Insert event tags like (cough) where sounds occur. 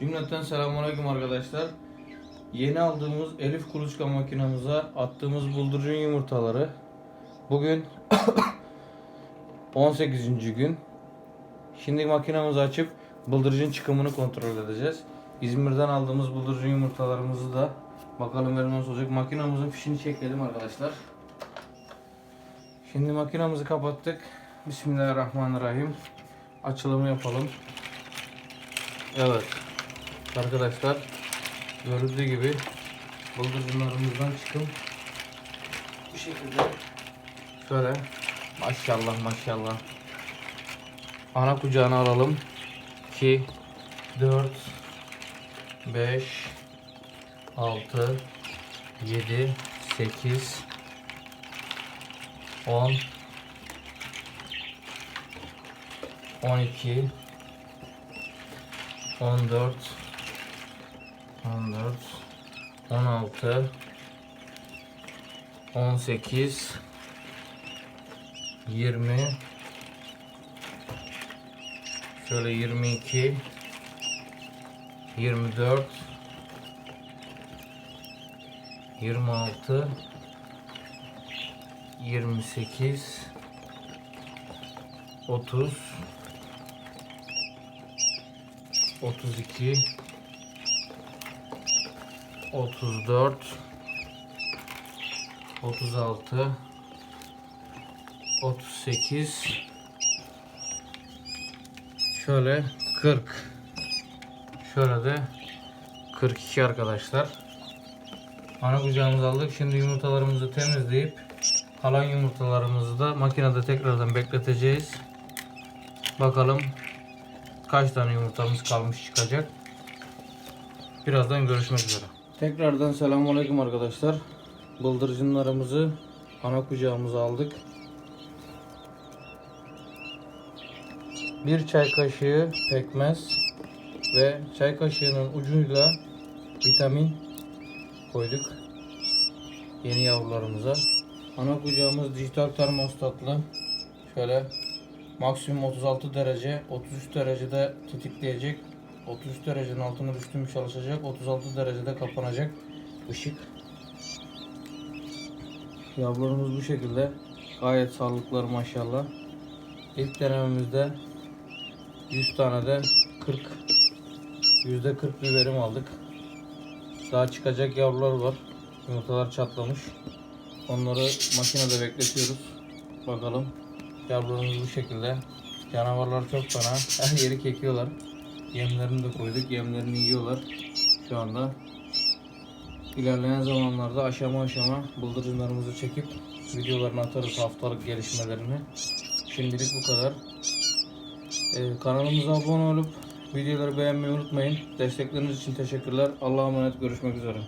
Cümleten selamünaleyküm arkadaşlar. Yeni aldığımız Elif kuluçka makinamıza attığımız buldurucu yumurtaları bugün (coughs) 18. gün. Şimdi makinamızı açıp bıldırcın çıkımını kontrol edeceğiz. İzmir'den aldığımız bıldırcın yumurtalarımızı da bakalım verim nasıl olacak. Makinamızın fişini çekelim arkadaşlar. Şimdi makinamızı kapattık. Bismillahirrahmanirrahim. Açılımı yapalım. Evet. Arkadaşlar görüldüğü gibi bıldırcınlarımızdan çıkım bu şekilde. Şöyle maşallah maşallah. Ana kucağına alalım. 2 4 5 6 7 8 10 12 14 14 16 18 20 şöyle 22 24 26 28 30 32 34 36 38 şöyle 40 şöyle de 42 arkadaşlar. Ana kucağımızı aldık. Şimdi yumurtalarımızı temizleyip kalan yumurtalarımızı da makinede tekrardan bekleteceğiz. Bakalım kaç tane yumurtamız kalmış çıkacak. Birazdan görüşmek üzere tekrardan selamünaleyküm arkadaşlar bıldırcınlarımızı ana kucağımıza aldık bir çay kaşığı pekmez ve çay kaşığının ucuyla vitamin koyduk yeni yavrularımıza. Ana kucağımız dijital termostatlı. Şöyle maksimum 36 derece, 33 derecede tetikleyecek. 33 derecenin altına düştü mü çalışacak. 36 derecede kapanacak ışık. Yavrularımız bu şekilde. Gayet sağlıklılar maşallah. İlk denememizde 100 tane de 40 yüzde 40 bir aldık. Daha çıkacak yavrular var. Yumurtalar çatlamış. Onları makinede bekletiyoruz. Bakalım. Yavrularımız bu şekilde. Canavarlar çok fena. Her yeri kekiyorlar. Yemlerini de koyduk. Yemlerini yiyorlar. Şu anda. İlerleyen zamanlarda aşama aşama bıldırcınlarımızı çekip videolarını atarız haftalık gelişmelerini. Şimdilik bu kadar. Ee, kanalımıza abone olup videoları beğenmeyi unutmayın. Destekleriniz için teşekkürler. Allah'a emanet görüşmek üzere.